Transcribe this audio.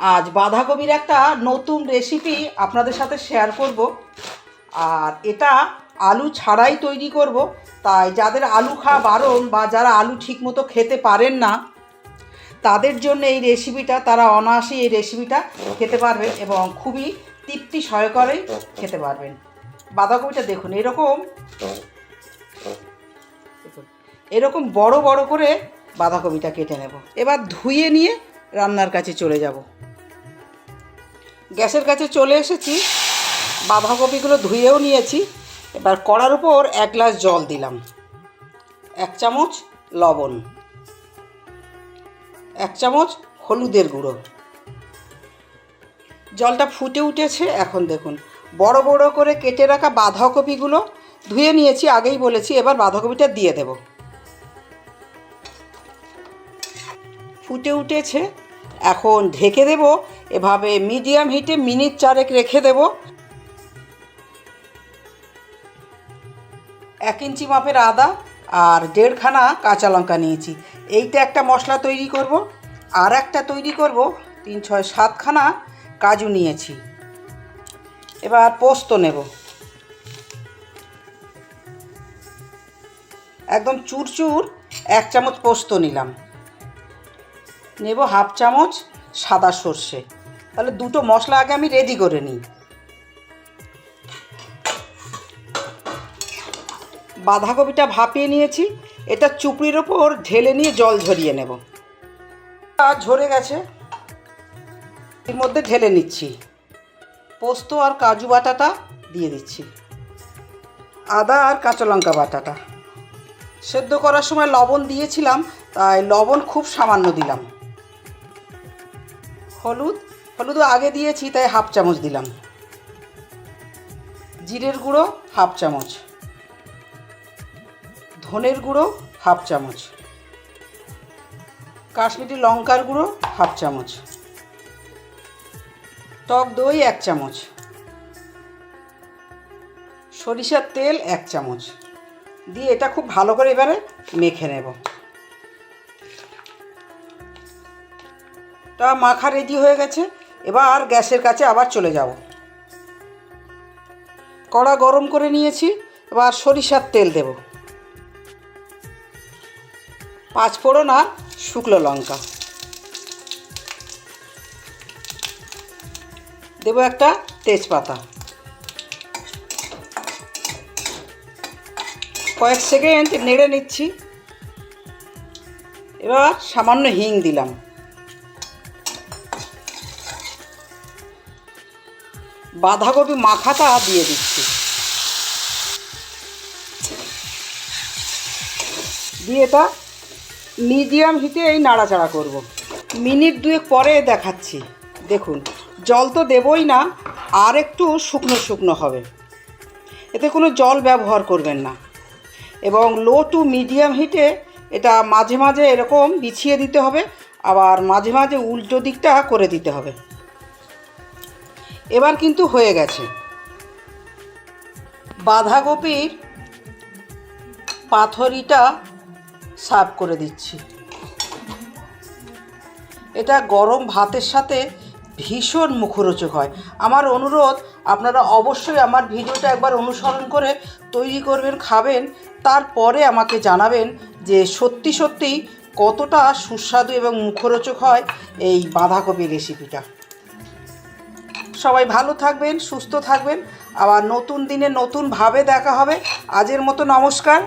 আজ বাঁধাকপির একটা নতুন রেসিপি আপনাদের সাথে শেয়ার করব। আর এটা আলু ছাড়াই তৈরি করব। তাই যাদের আলু খাওয়া বারণ বা যারা আলু ঠিকমতো খেতে পারেন না, তাদের জন্য এই রেসিপিটা তারা অনায়াসে এই রেসিপিটা খেতে পারবেন এবং খুবই তৃপ্তি সহকারেই খেতে পারবেন। বাঁধাকপিটা দেখুন, এরকম এরকম বড় বড় করে বাঁধাকপিটা কেটে নেব। এবার ধুয়ে নিয়ে রান্নার কাছে চলে যাব। গ্যাসের কাছে চলে এসেছি, বাঁধাকপিগুলো ধুয়েও নিয়েছি, এবার কড়ার উপর এক গ্লাস জল দিলাম, এক চামচ লবণ, এক চামচ হলুদের গুঁড়ো। জলটা ফুটে উঠেছে, এখন দেখুন, বড় বড় করে কেটে রাখা বাঁধাকপিগুলো ধুয়ে নিয়েছি, আগেই বলেছি, এবার বাঁধাকপিটা দিয়ে দেব। ফুটে উঠেছে এখন ঢেকে দেব, এভাবে মিডিয়াম হিটে মিনিট চারেক রেখে দেব। এক ইঞ্চি মাপের আদা আর দেড়খানা কাঁচা লঙ্কা নিয়েছি। এইটা একটা মশলা তৈরি করব, আর একটা তৈরি করব, তিন, ছয়, সাতখানা কাজু নিয়েছি। এবার পোস্ত নেব। একদম চুরচুর এক চামচ পোস্ত নিলাম। নেব হাফ চামচ সাদা সর্ষে। তাহলে দুটো মশলা আগে আমি রেডি করে নিই। বাঁধাকপিটা ভাপিয়ে নিয়েছি। এটা চুপড়ির ওপর ঢেলে নিয়ে জল ঝরিয়ে নেব। ঝরে গেছে। এর মধ্যে ঢেলে নিচ্ছি। পোস্ত আর কাজু বাটাটা দিয়ে দিচ্ছি। আদা আর কাঁচা লঙ্কা বাটাটা। সেদ্ধ করার সময় লবণ দিয়েছিলাম, তাই লবণ খুব সামান্য দিলাম। হলুদ, হলুদও আগে দিয়েছি, তাই হাফ চামচ দিলাম। জিরের গুঁড়ো, হাফ চামচ। ধনের গুঁড়ো, হাফ চামচ। কাশ্মীরি লঙ্কার গুঁড়ো, হাফ চামচ। টক দই, এক চামচ। সরিষার তেল, এক চামচ। দিয়ে এটা খুব ভালো করে এবারে মেখে নেব। তা মাখা রেডি হয়ে গেছে। এবার গ্যাসের কাছে আবার চলে যাব। কড়া গরম করে নিয়েছি, এবার সরিষার তেল দেব। পাঁচ ফোড়ন আর শুকনো লঙ্কা। দেব একটা তেজপাতা। কয়েক সেকেন্ড নেড়ে নিচ্ছি। এবার সামান্য হিং দিলাম। বাঁধাকপি মাখাটা দিয়ে দিচ্ছি। দিয়ে এটা মিডিয়াম হিটে এই নাড়াচাড়া করব। মিনিট দুয়েক পরে দেখাচ্ছি। দেখুন, জল তো দেবই না, আর একটু শুকনো শুকনো হবে। এতে কোনো জল ব্যবহার করবেন না। এবং লো টু মিডিয়াম হিটে এটা মাঝে মাঝে এরকম বিছিয়ে দিতে হবে, আবার মাঝে মাঝে উল্টো দিকটা করে দিতে হবে। এবার কিন্তু হয়ে গেছে। বাঁধাকপির পাথরিটা সার্ভ করে দিচ্ছি। এটা গরম ভাতের সাথে ভীষণ মুখরোচক হয়। আমার অনুরোধ, আপনারা অবশ্যই আমার ভিডিওটা একবার অনুসরণ করে তৈরি করবেন, খাবেন, তারপরে আমাকে জানাবেন যে সত্যি সত্যি কতটা সুস্বাদু এবং মুখরোচক হয় এই বাঁধাকপি রেসিপিটা সবাই ভালো থাকবেন সুস্থ থাকবেন। আবার নতুন দিনে নতুনভাবে দেখা হবে। আজের মতো নমস্কার।